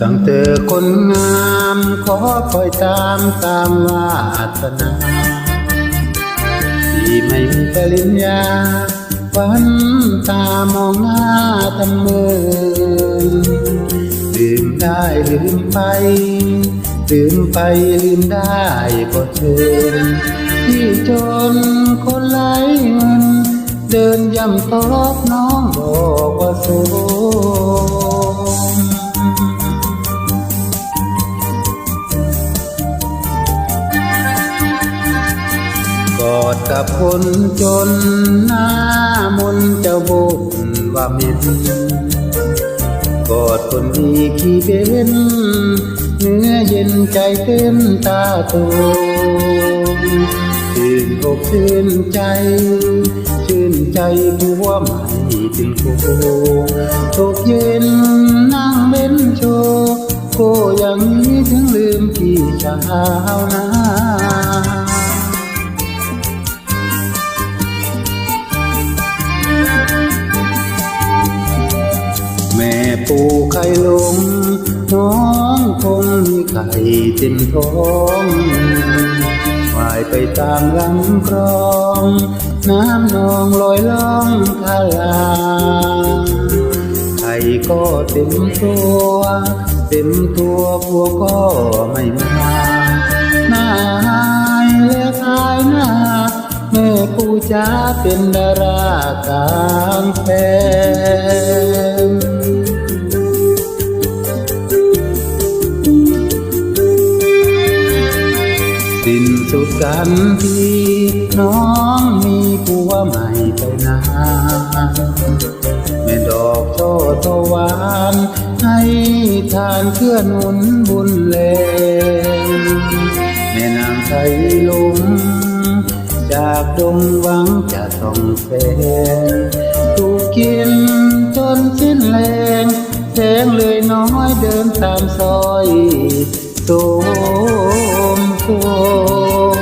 จังเจอคนงามขอคอยตามตามวาสนาที่ไม่มีปริญญาวันตามองหน้าทำเมินลืมได้ลืมไป ลืมไปลืมได้ก็เชิญที่จนคนไร้เงิน เดินย่ำตอกน้องบอกว่าโส อดกับคนจนหน้ามนจ้าบุญว่ามินกอดคนดีขี้เป็นเนื้อเย็นใจเต้นตาโตชื่นอกชื่นใจ ชื่นใจบัวใหม่เป็นโคตกเย็นนั่งเบ้นโชโกอย่างนี้ถึงลืมพี่ชาวนา ปูไข่ลงน้องคงมีไข่เต็มท้องว่ายไปตามลำคลอง น้ำนองลอยล่องคาลาไข่ก็เต็มตัว เต็มตัวพัวก็ไม่มาหน้าหายเลือกอายหน้าแม่ปูจ้าเป็นดารากลางแฟน สิ้นสุดกันทีน้องมีผัวใหม่ไปนานแม่ดอกช่อตะวันให้ทานเพื่อหนุนบุญแรงแม่นางไทยลงจากดงหวังจะต้องแสงถูกกินจนสิ้นแรงแสงเลยน้อยเดินตามซอย xuôi